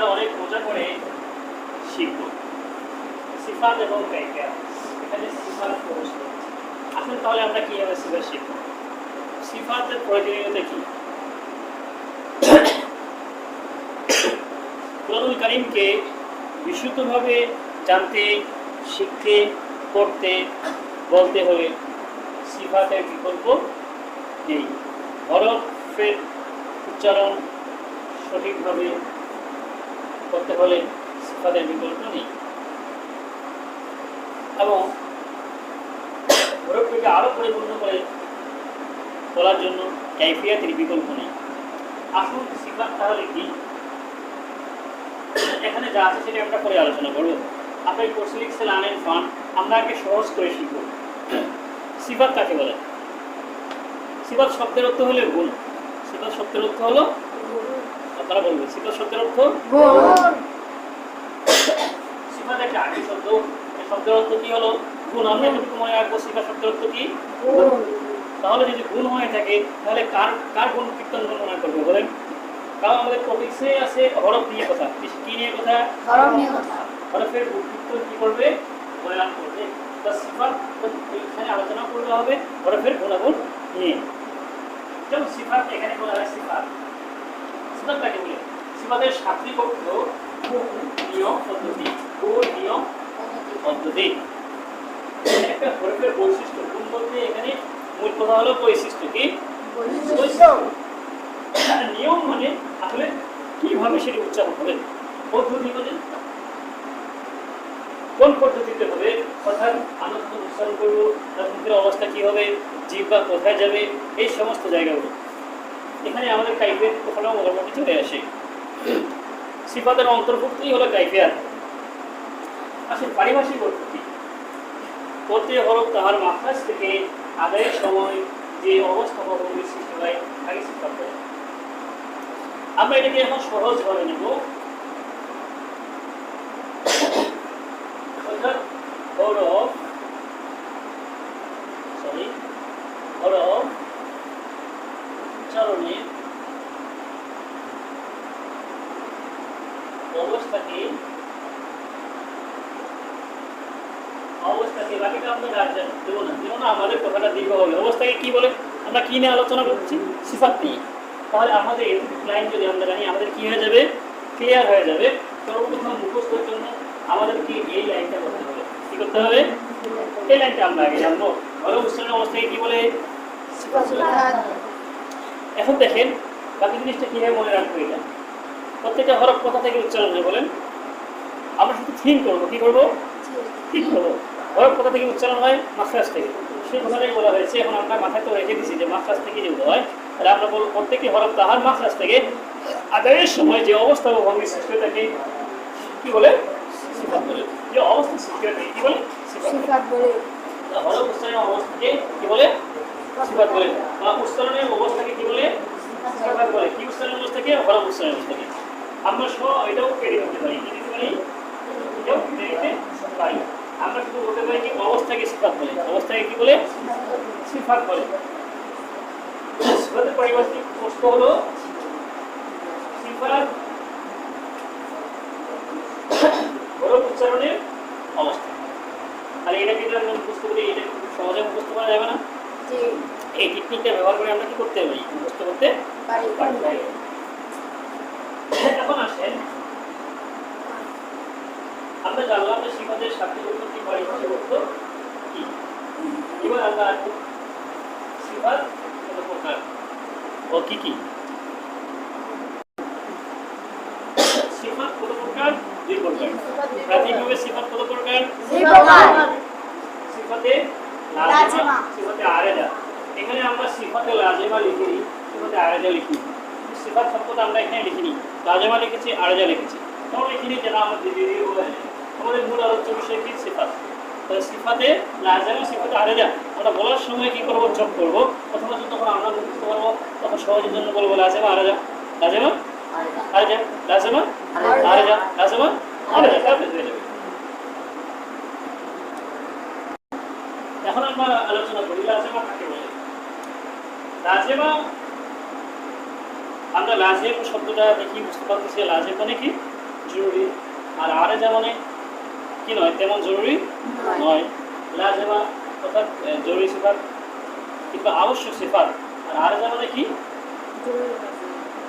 আমরা অনেক মজা করে শিখব। সিফাত এবং এখানে সিফাত আসলে তাহলে আমরা শিখব? সিফাতের প্রয়োজনীয়তা কি? করিমকে বিশুদ্ধভাবে জানতে, শিখতে, পড়তে, বলতে হলে সিফাতের বিকল্প নেই। হরফের উচ্চারণ সঠিকভাবে করতে হলে সিফাতের বিকল্প নেই। এবং হরফটিকে আরও পরিপূর্ণ করে বলার জন্য ক্যাফিয়াতের বিকল্প নেই। আসুন সিফাত তাহলে কি? এখানে যা আছে সেটা আমরা পরে আলোচনা করব। আপনি কোর্স লিখছেন, আনেন, ফান, আমরা আগে সহজ করে শিখব। সিফাত কাকে বলে? সিফাত শব্দের অর্থ হলে গুণ সিফাত শব্দের অর্থ হলো আপনারা বলবেন সিফাত শব্দের অর্থ সিফাত একটা আগে শব্দ এই শব্দের অর্থ কি হলো? গুণ। আমরা এতটুকু মনে রাখব সিফাত শব্দের অর্থ কি? তাহলে যদি গুণ হয়ে থাকে তাহলে কার কার গুণ কীর্তন বর্ণনা করবে বলেন? কারণ আমাদের টপিক্সে আছে হরফ নিয়ে কথা কি নিয়ে কথা? হরফের কীর্তন কি করবে? বয়ান করবে তা সিফাত এখানে আলোচনা করতে হবে হরফের গুণাগুণ নিয়ে। যেমন সিফাত এখানে বলা হয় সিফাত সিফাত কাকে বলে সিফাতের অর্থ গুণ, নিয়ম পদ্ধতি গুণ নিয়ম পদ্ধতি একটা হরফের বৈশিষ্ট্য গুণ বলতে এখানে মূল কথা হলো বৈশিষ্ট্য। কি নিয়ম মানে আসলে কীভাবে সেটি উচ্চারণ হবে? পদ্ধতি মানে? কোন পদ্ধতিতে হবে? অর্থাৎ যখন উচ্চারণ করব তার মুখের অবস্থা কি হবে? জিহ্বা কোথায় যাবে? এই সমস্ত জায়গাগুলো। এখানে আমাদের কাইফিয়াত কথাটা মোটামুটি চলে আসে। সিফাতের অন্তর্ভুক্তই হলো কাইফিয়াত আসলে পারিভাষিক অর্থ কি প্রতি হরফ তাহার মাখাজ থেকে আদায়ের সময় যে অবস্থা বা সৃষ্টি হয় তাকে সিফাত বলে আমরা এটাকে এখন সহজভাবে নেব। অর্থাৎ সরি হরফ উচ্চারণের অবস্থাকে অবস্থাকে বাকিটা আমরা গার্জেন দেবো না দেবো না আমাদের কথাটা দীর্ঘ হবে অবস্থাকে কি বলে, আমরা কি নিয়ে আলোচনা করছি? সিফাত নিয়ে তাহলে আমাদের লাইন যদি আমরা জানি, আমাদের কি হয়ে যাবে? ক্লিয়ার হয়ে যাবে। সর্বপ্রথম মুখস্থের জন্য আমাদেরকে এই লাইনটা করতে হবে। কি করতে হবে? এই লাইনটা আমরা আগে জানব। ভালো উচ্চারণের অবস্থাকে কি বলে? এখন দেখেন, বাকি জিনিসটা কীভাবে মনে রাখব এটা? প্রত্যেকটা হরফ কথা থেকে উচ্চারণ হয় বলেন? আমরা শুধু থিম করব। কি করব? ঠিক করব। হরফ কথা থেকে উচ্চারণ হয়? মাস্টার্স থেকে। সেই কথাটাই বলা হয়েছে এখন আমরা মাথায় তো রেখে দিছি যে মাখরাজ থেকে যেগুলো হয় তাহলে আমরা বলব প্রত্যেকটি হরফ তাহার মাখরাজ থেকে আদায়ের সময় যে অবস্থা ও ভঙ্গি সৃষ্টি হয়ে থাকে কি বলে? সিফাত বলে। যে অবস্থা সৃষ্টি হয়ে কি বলে? সিফাত বলে। হরফ উচ্চারণের অবস্থাকে কি বলে? সিফাত বলে। বা উচ্চারণের অবস্থাকে কি বলে? সিফাত বলে। কি উচ্চারণের অবস্থাকে? হরফ উচ্চারণের অবস্থাকে। আমরা সহ এটাও কেটে দিতে পারি কি দিতে পারি এটাও কেটে দিতে পারি। আমরা শুধু বলতে পারি কি অবস্থাকে সিফাত বলে। অবস্থাকে কি বলে? সিফাত বলে। সিফাতের পারিভাষিক প্রশ্ন হলো সিফাত উচ্চারণের অবস্থা। আর এটা কিন্তু আমরা মুখস্থ করি এটা খুব সহজে মুখস্থ করা যাবে না। এই টেকনিকটা ব্যবহার করে আমরা কি করতে পারি? মুখস্থ করতে পারি। এখন আসেন আমরা জানলাম যে সিফাতের সাথে উৎপত্তি পরিভাষা করতো কি? এবার আমরা আসব সিফাত কত প্রকার ও কি কি? সিফাত কত প্রকার? দুই প্রকার। প্রাথমিকভাবে সিফাত কত প্রকার? সিফাতে। লাজিমা। লাজিমা। সিফাতে আরেজা। এখানে আমরা সিফাতে লাজিমা লিখিনি সিফাতে আরেজা লিখি। সিফাত শব্দটা আমরা এখানে লিখিনি। লাজিমা লিখেছি আরেজা লিখেছি। তখন লিখিনি যেন বলে যাই। আমাদের মূল আলোচ্য বিষয় কি? সিফাত। তাহলে সিফাতে লাজিমা সিফাতে আরেজা আমরা বলার সময় কি করব? যোগ করব। প্রথমত যখন আমরা মুখস্থ করব। তখন সহজের জন্য বলব, লাজিমা আরেজা লাজিমা? আরেজা লাজিমা? আরেজা লাজিমা? আরেজা তারপরে হয়ে যাবে এখন আমরা আলোচনা করি, লাজেমা কাকে বলে? লাজেমা? আমরা লাজেম শব্দটা দেখি, বুঝতে পারতেছি, লাজেম মানে কি? জরুরি। আর আরেজা মানে? কি নয়? তেমন জরুরি নয়। লাজেমা অর্থাৎ জরুরি সিফাত কিংবা আবশ্যক সিফাত। আর আরেজা মানে কি?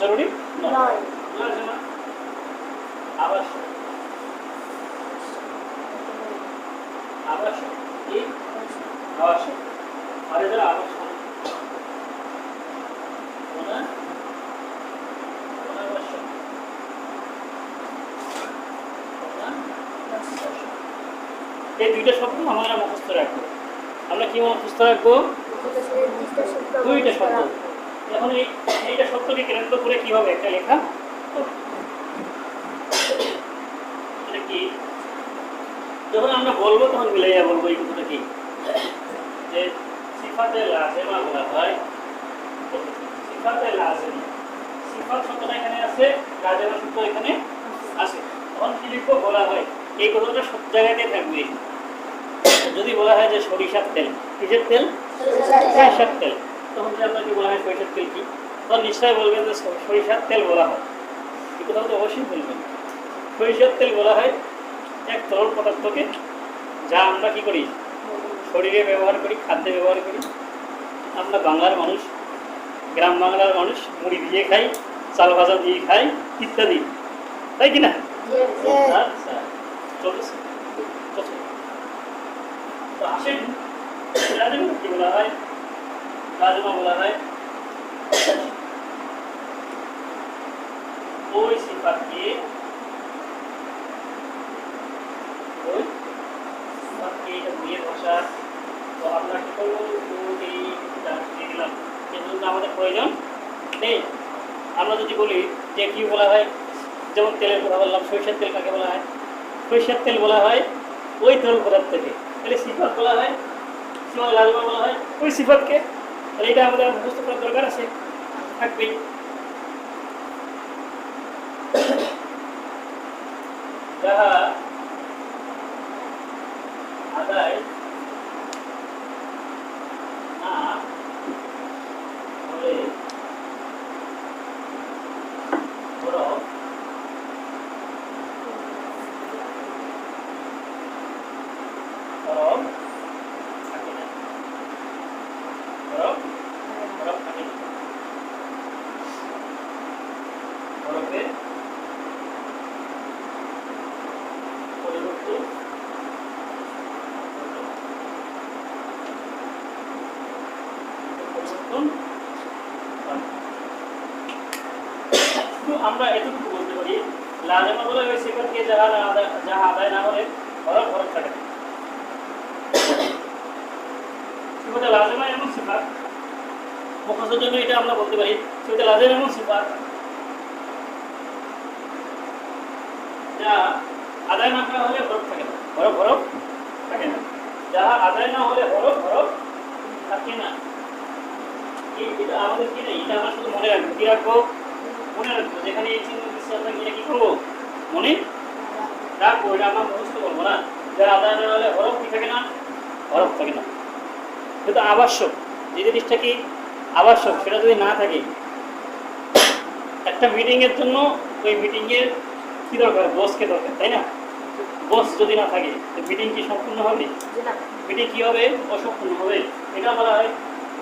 জরুরি নয়। লাজেমা আবশ্যক। আবশ্যক। কি? আবশ্যক। আবশ্যক এই দুইটা শব্দ আমরা মুখস্থ রাখব। আমরা কি মুখস্থ রাখব? দুইটা শব্দ। এখন এই এইটা শব্দকে কেন্দ্র করে কি হবে একটা লেখা? কি? যখন আমরা বলব, তখন মিলাইয়া বলব এই কথাটা কি? যে সিফাতে লাজেমা বলা হয়। সিফাতে লাজেমা। সিফাত শব্দটা এখানে আছে লাজেমা শব্দ এখানে আছে। তখন কি লিখব? বলা হয়। এই কথাটা সব জায়গাতে থাকবে। যদি বলা হয় যে সরিষার তেল কিসের তেল? সরিষার তেল। তখন যদি আপনাকে বলা হয় সরিষার তেল কি? তখন নিশ্চয় বলবেন যে সরিষার তেল বলা হয়। এই কথা তো অবশ্যই বলবেন। সরিষার তেল বলা হয় এক তরল পদার্থকে যা আমরা কি করি? শরীরে ব্যবহার করি খাদ্যে ব্যবহার করি। আমরা বাংলার মানুষ গ্রাম বাংলার মানুষ মুড়ি দিয়ে খাই চাল ভাজা দিয়ে খাই ইত্যাদি। তাই কি না? আচ্ছা চলছে। আসেন। রাজমা বলা হয় রাজমা বলা হয়। ওই সিফাতকে আমাদের প্রয়োজন নেই। আমরা যদি বলি যে কি বলা হয়, যেমন তেলের কথা বললাম, সরিষার তেল কাকে বলা হয়? সরিষার তেল বলা হয় ওই তরল পদার্থকে। তাহলে সিফাত বলা হয়, সিফাত লাজমা বলা হয়। ওই সিফাতকে তাহলে এটা আমাদের মুখস্থ করার দরকার আছে, থাকবেই। যাহা আদায় না হলে বরফ বরফ থাকে না বরফ বরফ থাকে না বরফে পরিবর্তন পরিবর্তন হয়। শুধু আমরা এতটুকু বলতে পারি লাজেমা বলে ওই সিফাতকে যাহা যাহা আদায় না হলে বরফ থাকে যা আদায় না করা হলে থাকে না। আদায় না হলে থাকে না। আমাদের কি নেই? এটা আমরা শুধু মনে রাখব। কি রাখব? মনে রাখব যেখানে এই চিহ্ন দিচ্ছে আমরা এটা কি করব? মনে রাখব এটা আমরা মুখস্থ করব না। যা আদায় না হলে বরফ কি থাকে না? বরফ থাকে না। কিন্তু আবশ্যক যে জিনিসটা কি আবশ্যক সেটা যদি না থাকে একটা মিটিংয়ের জন্য ওই মিটিংয়ের কি দরকার? বসকে দরকার তাই না? বস যদি না থাকে মিটিং কি সম্পূর্ণ হবে? মিটিং কি হবে? অসম্পূর্ণ হবে। এটা বলা হয়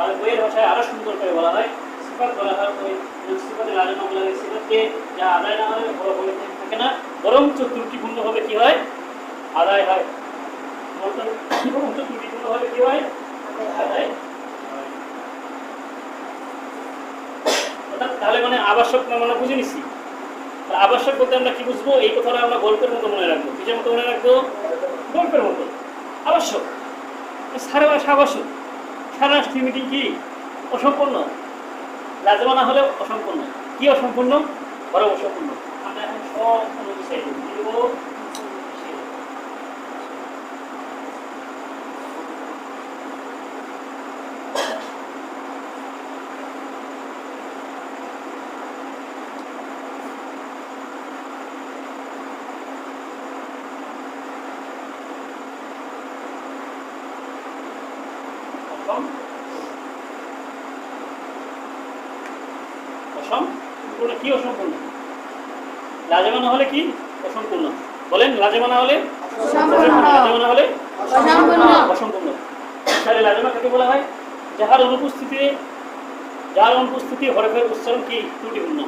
আর বইয়ের ভাষায় আরও সুন্দর করে বলা হয় সিফাত বলা হয় ওই সিফাতের বলা হয় সিফাতকে যা আদায় না হয় বড় থাকে না, বরঞ্চ ত্রুটিপূর্ণ হবে কি হয়? আদায় হয়। কি হয়? আদায় তাহলে মানে আবশ্যক না মানে বুঝে নিচ্ছি তা আবশ্যক বলতে আমরা কি বুঝব? এই কথাটা আমরা গল্পের মতো মনে রাখব। কিসের মতো মনে রাখব? গল্পের মতো। আবশ্যক। সারা মাস আবশ্যক। সারা মিটিং কি? অসম্পূর্ণ। লাজমা না হলে অসম্পূর্ণ। কি অসম্পূর্ণ? বড় অসম্পূর্ণ। আমরা এখন সব কোনো বিষয় দিব অসম অসম পুরো কি অসম্পূর্ণ? লাজমা না হলে কি? অসম্পূর্ণ। বলেন লাজেমা না হলে? অসম্পূর্ণ। লাজেমা না হলে? অসম্পূর্ণ। তাহলে লাজেমা কাকে বলা হয়? যাহার অনুপস্থিতি যার অনুপস্থিতি হরফের উচ্চারণ কি? ত্রুটিপূর্ণ।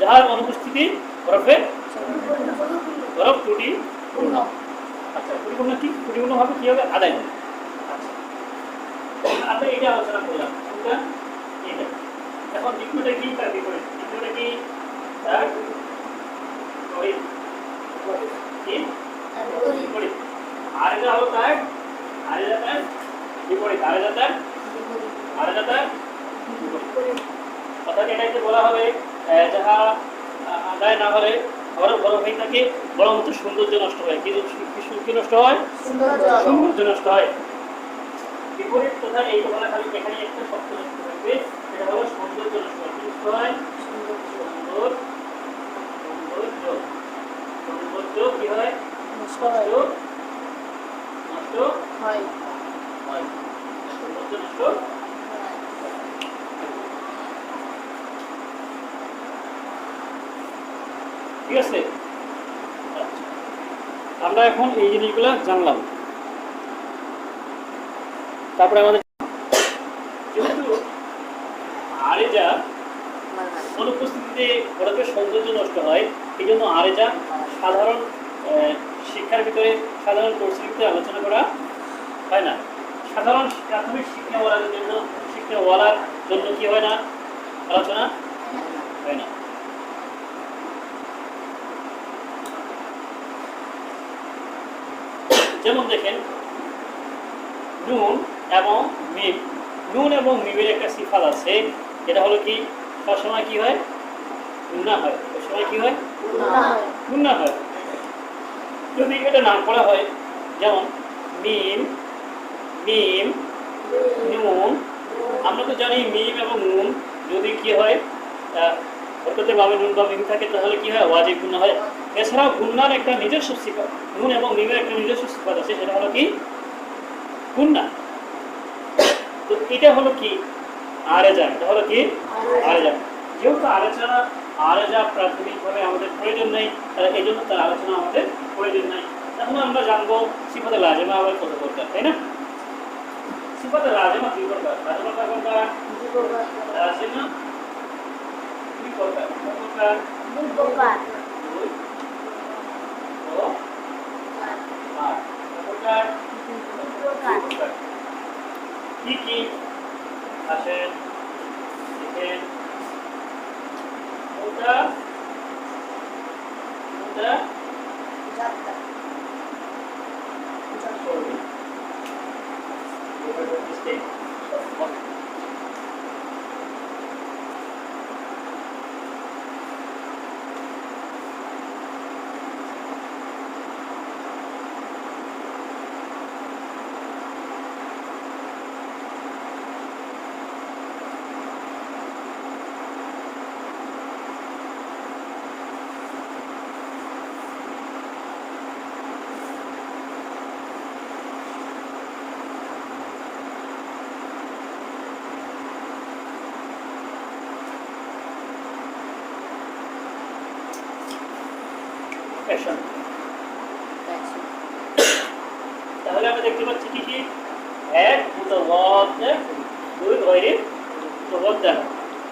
যাহার অনুপস্থিতি হরফের হরফ ত্রুটি আচ্ছা ত্রুটিপূর্ণ কি? ত্রুটিপূর্ণ ভাবে কি হবে? আদায় হবে। আচ্ছা। আমরা এটা আলোচনা করলাম। এটা এখন দ্বিতীয়টা কি তার বিপরীত? অর্থাৎ এটাকে বলা হবে? যাহা আদায় না হলে বড় হয়ে থাকে বরং হচ্ছে সৌন্দর্য নষ্ট হয়। কি কি- কি নষ্ট হয়? সৌন্দর্য। নষ্ট হয়। বিপরীত কথা এই কথা খালি এখানে একটা শব্দ নষ্ট থাকবে সেটা হলো সৌন্দর্য নষ্ট হয় কি নষ্ট হয় সুন্দর আমরা এখন এই জিনিসগুলো জানলাম। তারপরে আমাদের যেহেতু আরেজা অনুপস্থিতিতে হঠাৎ সৌন্দর্য নষ্ট হয় এই জন্য আরেজা সাধারণ শিক্ষার ভিতরে সাধারণ কোর্সের ভিতরে আলোচনা করা হয় না। সাধারণ প্রাথমিক শিক্ষাওয়ালার জন্য শিক্ষাওয়ালার জন্য কি হয় না? আলোচনা হয় না। যেমন দেখেন, নুন এবং মিম, নুন এবং মিমের একটা সিফাত আছে। এটা হলো কি? সবসময় কি হয়? গুন্না হয়। সবসময় কি হয়? গুন্না হয়। যদি এটা নাম করা হয়, যেমন মিম মিম, নুন, আমরা তো জানি মিম এবং নুন যদি কি হয় ভাবে নুন বা মিম থাকে, তাহলে কি হয়? ওয়াজিব গুণা হয়। এছাড়াও গুন্নার একটা নিজস্ব সিফাত, নুন এবং মিমের একটা নিজস্ব সিফাত আছে, সেটা হলো কি? গুন্না তো এটা হলো কি? আরেজা এটা হলো কি? আরেজা যেহেতু আলোচনা যা প্রাথমিকভাবে আমাদের প্রয়োজন নেই তাহলে এই জন্য তার আলোচনা আমাদের প্রয়োজন নেই। এখন আমরা জানব সিফাতে লাজেমা আবার কত প্রকার তাই না? সিফাতে লাজেমা দুই প্রকার লাজেমা কয় প্রকার লাজেমা দুই প্রকার কয় প্রকার দুই ও আট কয় প্রকার প্রকার কি কি? আসেন দেখেন। মোটা মোটা চর্বি mistake. তাহলে আমরা দেখতে পাচ্ছি কি কি?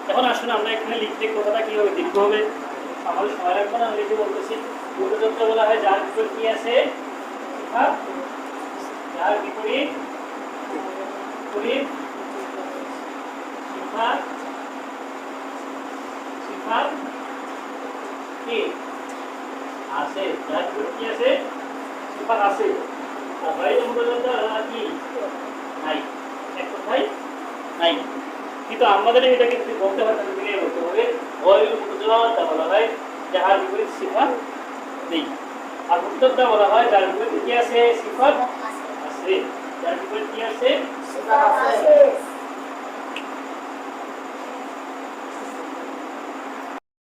এখন আসুন আমরা এখানে লিখতে কথাটা কীভাবে লিখতে হবে? আমাদের সময় রাখব না, আমি বলতেছি মুতাওয়াদ্দা বলা হয়, যার বিপরীত কি আছে? হ্যাঁ? যার বিপরীত? আছে। যার বিপরীত কি আছে? সিফাত আছে। কিন্তু আমাদের এটাকে যদি বলতে হয় তাহলে মিলিয়ে বলতে হবে বলা হয় যাহার বিপরীত সিফাত নেই আর উত্তরটা বলা হয় যার বিপরীত কি আছে সিফাত আছে যার বিপরীত কি আছে